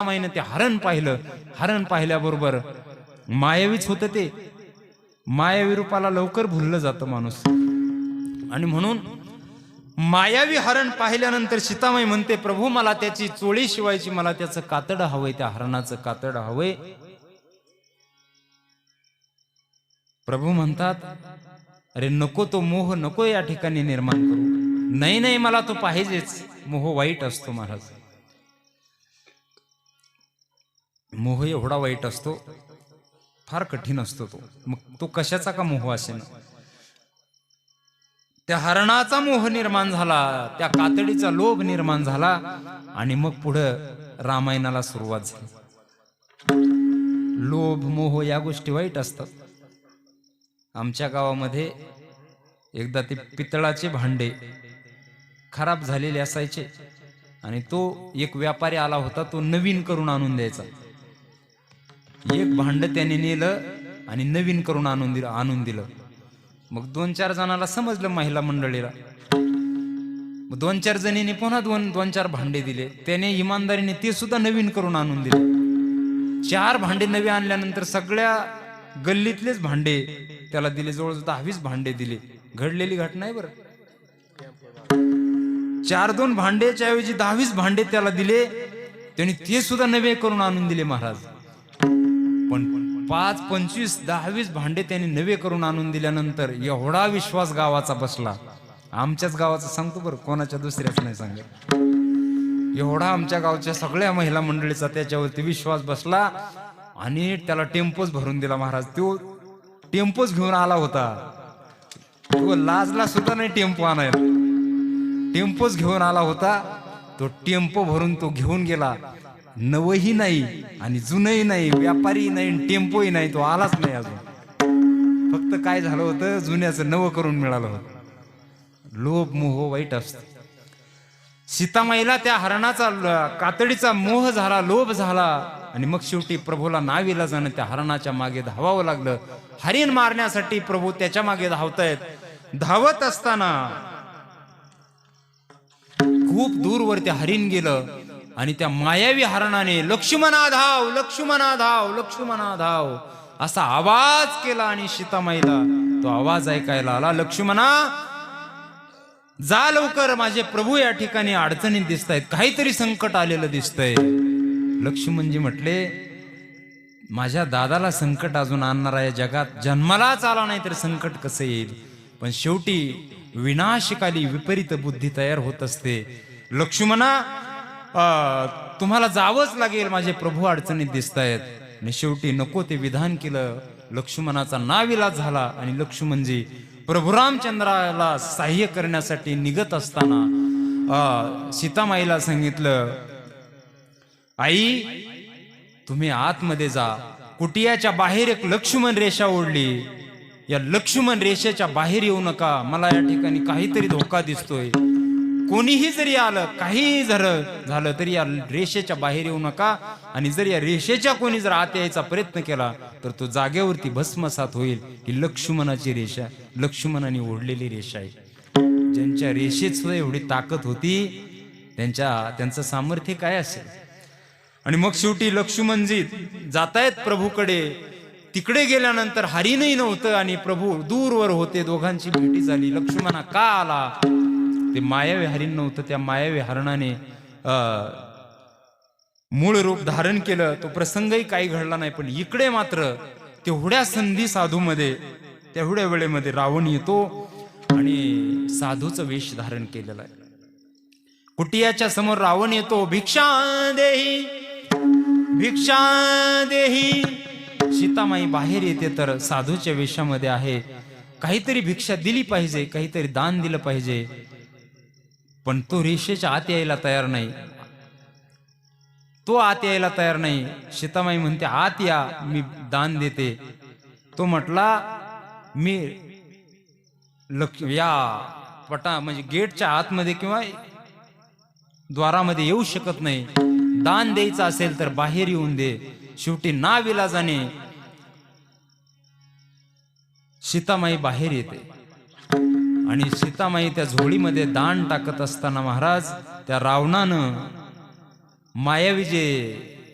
सीतामाईनं ते हरण पाहिलं. हरण पाहिल्याबरोबर मायावीच होतं ते. मायावी रूपाला लवकर भुललं जातं माणूस. आणि म्हणून मायावी हरण पाहिल्यानंतर सीतामाई म्हणते प्रभू मला त्याची चोळी शिवायची मला त्याचं कातड हवंय त्या हरणाचं कातड हवंय. प्रभू म्हणतात अरे नको तो मोह नको या ठिकाणी निर्माण करू. नाही नाही मला तो पाहिजेच. मोह वाईट असतो महाराज. मोह एवढा वाईट असतो फार कठीण असतो तो. मग तो कशाचा का मोह असेल त्या हरणाचा मोह निर्माण झाला त्या कातडीचा लोभ निर्माण झाला आणि मग पुढं रामायणाला सुरुवात झाली. लोभ मोह या गोष्टी वाईट असतात. आमच्या गावामध्ये एकदा ते पितळाचे भांडे खराब झालेले असायचे आणि तो एक व्यापारी आला होता तो नवीन करून आणून द्यायचा. एक भांड त्याने नेलं आणि नवीन करून आणून दिलं आणून दिलं. मग दोन चार जणाला समजलं महिला मंडळीला. मग दोन चार जणीने पुन्हा दोन दोन चार भांडे दिले. त्याने इमानदारीने ते सुद्धा नवीन करून आणून दिले. चार भांडे नवे आणल्यानंतर सगळ्या गल्लीतलेच भांडे त्याला दिले. जवळजवळ दहावीस भांडे दिले. घडलेली घटना आहे बरं. चार दोन भांडेच्या ऐवजी दहावीस भांडे त्याला दिले. त्यांनी ते सुद्धा नवे करून आणून दिले महाराज. पण पाच पंचवीस दहावीस भांडे त्यांनी नवे करून आणून दिल्यानंतर एवढा विश्वास गावाचा बसला. आमच्याच गावाचा सांगतो बरं कोणाच्या दुसऱ्याच नाही सांगत. एवढा आमच्या गावच्या सगळ्या महिला मंडळीचा त्याच्यावरती विश्वास बसला आणि त्याला टेम्पोच भरून दिला महाराज. तो टेम्पोच घेऊन आला होता. तो लाजला सुद्धा नाही टेम्पो आणायला. टेम्पोच घेऊन आला होता. तो टेम्पो भरून तो घेऊन गेला. नवही नाही आणि जुनही नाही व्यापारी नाही टेम्पोही नाही तो आलाच नाही अजून. फक्त काय झालं होतं? जुन्याचं नवं करून मिळालं होतं. लोभ मोह वाईट असत. सीतामाईला त्या हरणाचा कातडीचा मोह झाला लोभ झाला आणि मग शेवटी प्रभूला नावीला जाणं त्या हरणाच्या मागे धावावं लागलं. हरिण मारण्यासाठी प्रभू त्याच्यामागे धावतायत. धावत असताना खूप दूरवर ते हरिण गेलं. आणि त्या मायावी हरणाने लक्ष्मणा धाव लक्ष्मणा धाव लक्ष्मणा धाव असा आवाज केला आणि सीतामाईला तो आवाज ऐकायला आला लक्ष्मणा जा लवकर माझे प्रभू या ठिकाणी अडचणीत दिसत आहेत काहीतरी संकट आलेलं दिसतंय. लक्ष्मणजी म्हटले माझ्या दादाला संकट अजून आणणार आहे जगात जन्मालाच आला नाही तर संकट कसं येईल? पण शेवटी विनाशकाली विपरीत बुद्धी तयार होत असते. लक्ष्मणा तुम्हाला जावंच लागेल माझे प्रभू अडचणीत दिसत आहेत आणि शेवटी नको ते विधान केलं. लक्ष्मणाचा नाविलाज झाला आणि लक्ष्मणजी प्रभू रामचंद्राला सहाय्य करण्यासाठी निघत असताना सीतामाईला सांगितलं आई तुम्ही आतमध्ये जा. कुटियाच्या बाहेर एक लक्ष्मण रेषा ओढली. या लक्ष्मण रेषेच्या बाहेर येऊ नका. मला या ठिकाणी काहीतरी धोका दिसतोय. कोणीही जरी आलं काहीही झालं झालं तरी या रेषेच्या बाहेर येऊ नका. आणि जर या रेषेच्या कोणी जर आत यायचा प्रयत्न केला तर तो जागेवरती भस्मसात होईल. ही लक्ष्मणाची रेषा लक्ष्मणाने ओढलेली रेषा आहे. ज्यांच्या रेषेत सुद्धा एवढी ताकद होती त्यांच्या त्यांचं सामर्थ्य काय असेल? आणि मग शेवटी लक्ष्मणजी जातायत प्रभूकडे. तिकडे गेल्यानंतर हरिणही नव्हतं आणि प्रभू दूरवर होते. दोघांची भेटी झाली. लक्ष्मणा का आला? ते मायावी नव्हतं त्या मायाविहारणाने मूळ रूप धारण केलं. तो प्रसंगही काही घडला नाही पण इकडे मात्र तेवढ्या संधी साधूमध्ये तेवढ्या वेळेमध्ये रावण येतो आणि साधूचं वेश धारण केलेलं आहे. कुटियाच्या समोर रावण येतो. भिक्षा देही भिक्षा देही. सीतामाई बाहेर येते तर साधूच्या वेशामध्ये आहे. काहीतरी भिक्षा दिली पाहिजे काहीतरी दान दिलं पाहिजे. पण तो रेषेच्या आत यायला तयार नाही. तो आत यायला तयार नाही. सीतामाई म्हणते आत या मी दान देते. तो म्हटला मी लक्ष या पटा म्हणजे गेटच्या आतमध्ये किंवा द्वारामध्ये येऊ शकत नाही. दान द्यायचं असेल तर बाहेर येऊन दे. शेवटी ना विलाजाने सीतामाई बाहेर येते. आणि सीतामाई त्या झोळीमध्ये दान टाकत असताना महाराज त्या रावणानं मायावी जे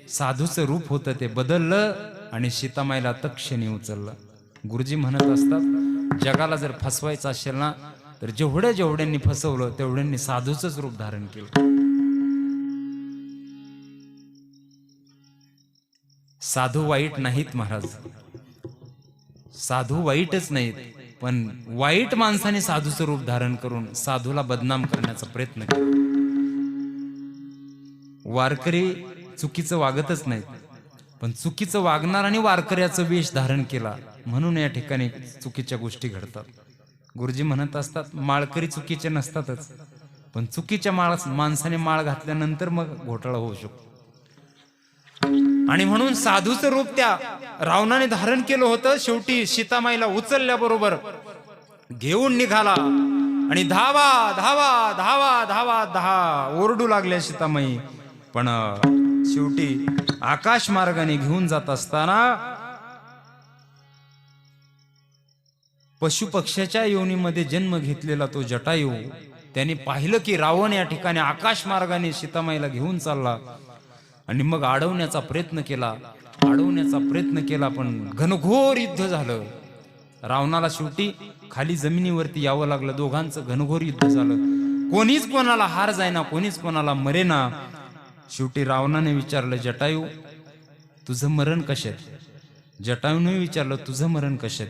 साधूचं रूप होतं ते बदललं आणि सीतामाईला तक्षणी उचललं. गुरुजी म्हणत असतात जगाला जर फसवायचं असेल ना तर जेवढ्या जेवढ्यांनी फसवलं तेवढ्यांनी साधूचंच रूप धारण केलं. साधू वाईट नाहीत महाराज. साधू वाईटच नाहीत. पण वाईट माणसाने साधूचं रूप धारण करून साधूला बदनाम करण्याचा प्रयत्न केला. वारकरी चुकीचं वागतच नाहीत पण चुकीचं वागणार आणि वारकऱ्याचं वेश धारण केला म्हणून या ठिकाणी चुकीच्या गोष्टी घडतात. गुरुजी म्हणत असतात माळकरी चुकीचे नसतातच पण चुकीच्या माळ माणसाने माळ घातल्यानंतर मग घोटाळा होऊ शकतो. आणि म्हणून साधूचं रूप त्या रावणाने धारण केलं होतं. शेवटी सीतामाईला उचलल्याबरोबर घेऊन निघाला. आणि धावा धावा धावा धावा धावा ओरडू लागल्या सीतामाई. पण शेवटी आकाश मार्गाने घेऊन जात असताना पशु पक्ष्याच्या योनीमध्ये जन्म घेतलेला तो जटायू त्याने पाहिलं की रावण या ठिकाणी आकाश मार्गाने सीतामाईला घेऊन चालला. आणि मग अडवण्याचा प्रयत्न केला. अडवण्याचा प्रयत्न केला पण घनघोर युद्ध झालं. रावणाला शेवटी खाली जमिनीवरती यावं लागलं. दोघांचं घनघोर युद्ध झालं. कोणीच कोणाला हार जायना कोणीच कोणाला मरेना. शेवटी रावणाने विचारलं जटायू तुझं मरण कशात? जटायूने विचारलं तुझं मरण कशात?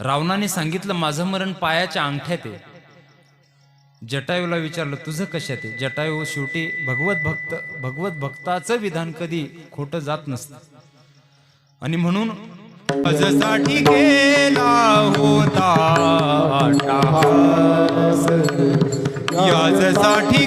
रावणाने सांगितलं माझं मरण पायाच्या अंगठ्यात आहे. जटायूला विचारलं तुझं कशात आहे जटायू शेवटी भगवत भक्त भगवत भक्ताचं विधान कधी खोटं जात नसतं आणि म्हणून साठी गेला होता अट्टहास. याजसाठी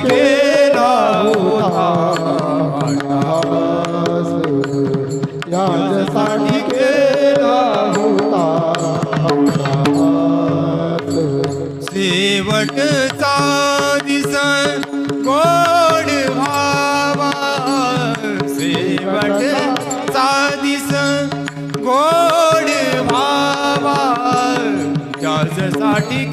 त्यासाठी